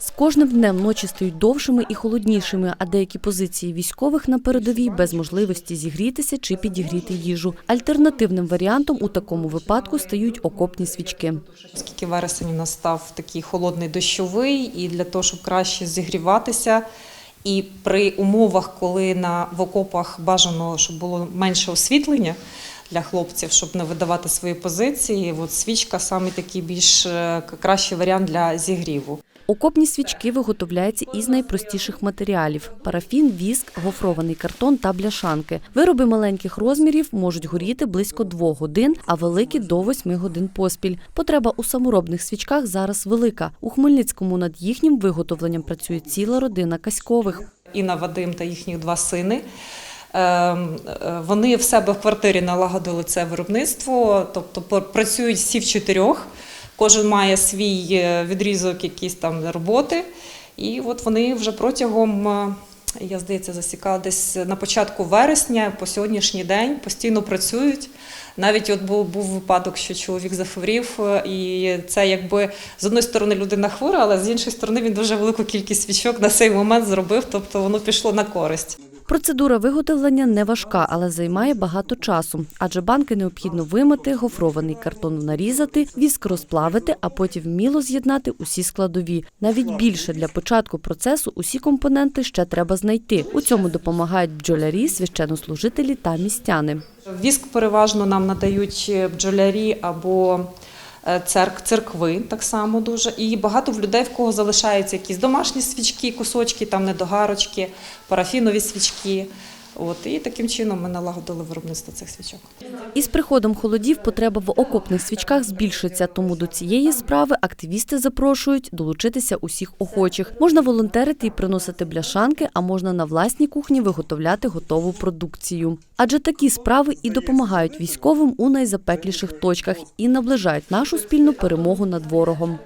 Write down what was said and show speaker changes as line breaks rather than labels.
З кожним днем ночі стають довшими і холоднішими, а деякі позиції військових на передовій без можливості зігрітися чи підігріти їжу. Альтернативним варіантом у такому випадку стають окопні свічки.
Оскільки вересень у нас став такий холодний дощовий, і для того, щоб краще зігріватися, і при умовах, коли на в окопах бажано, щоб було менше освітлення для хлопців, щоб не видавати свої позиції, от свічка саме такий більш е, кращий варіант для зігріву.
Окопні свічки виготовляються із найпростіших матеріалів: парафін, віск, гофрований картон та бляшанки. Вироби маленьких розмірів можуть горіти близько двох годин, а великі до восьми годин поспіль. Потреба у саморобних свічках зараз велика. У Хмельницькому над їхнім виготовленням працює ціла родина Каськових.
Інна Вадим та їхніх два сини. Ем, Вони в себе в квартирі налагодили це виробництво, тобто пр- працюють всі в чотирьох. Кожен має свій е, відрізок якісь там роботи. І от вони вже протягом, е, я здається, засікала десь на початку вересня по сьогоднішній день постійно працюють. Навіть от був, був випадок, що чоловік захворів, е, і це якби з одної сторони людина хвора, але з іншої сторони він дуже велику кількість свічок на цей момент зробив, тобто воно пішло на користь.
Процедура виготовлення не важка, але займає багато часу, адже банки необхідно вимити, гофрований картон нарізати, віск розплавити, а потім вміло з'єднати усі складові. Навіть більше для початку процесу усі компоненти ще треба знайти. У цьому допомагають бджолярі, священнослужителі та містяни.
Віск переважно нам надають бджолярі або е, церк, церкви так само дуже. І багато в людей, в кого залишаються якісь домашні свічки, кусочки, там недогарочки, парафінові свічки. От, і таким чином ми налагодили виробництво цих свічок.
Із приходом холодів потреба в окопних свічках збільшиться, тому до цієї справи активісти запрошують долучитися усіх охочих. Можна волонтерити і приносити бляшанки, а можна на власній кухні виготовляти готову продукцію. Адже такі справи і допомагають військовим у найзапекліших точках і наближають нашу спільну перемогу над ворогом.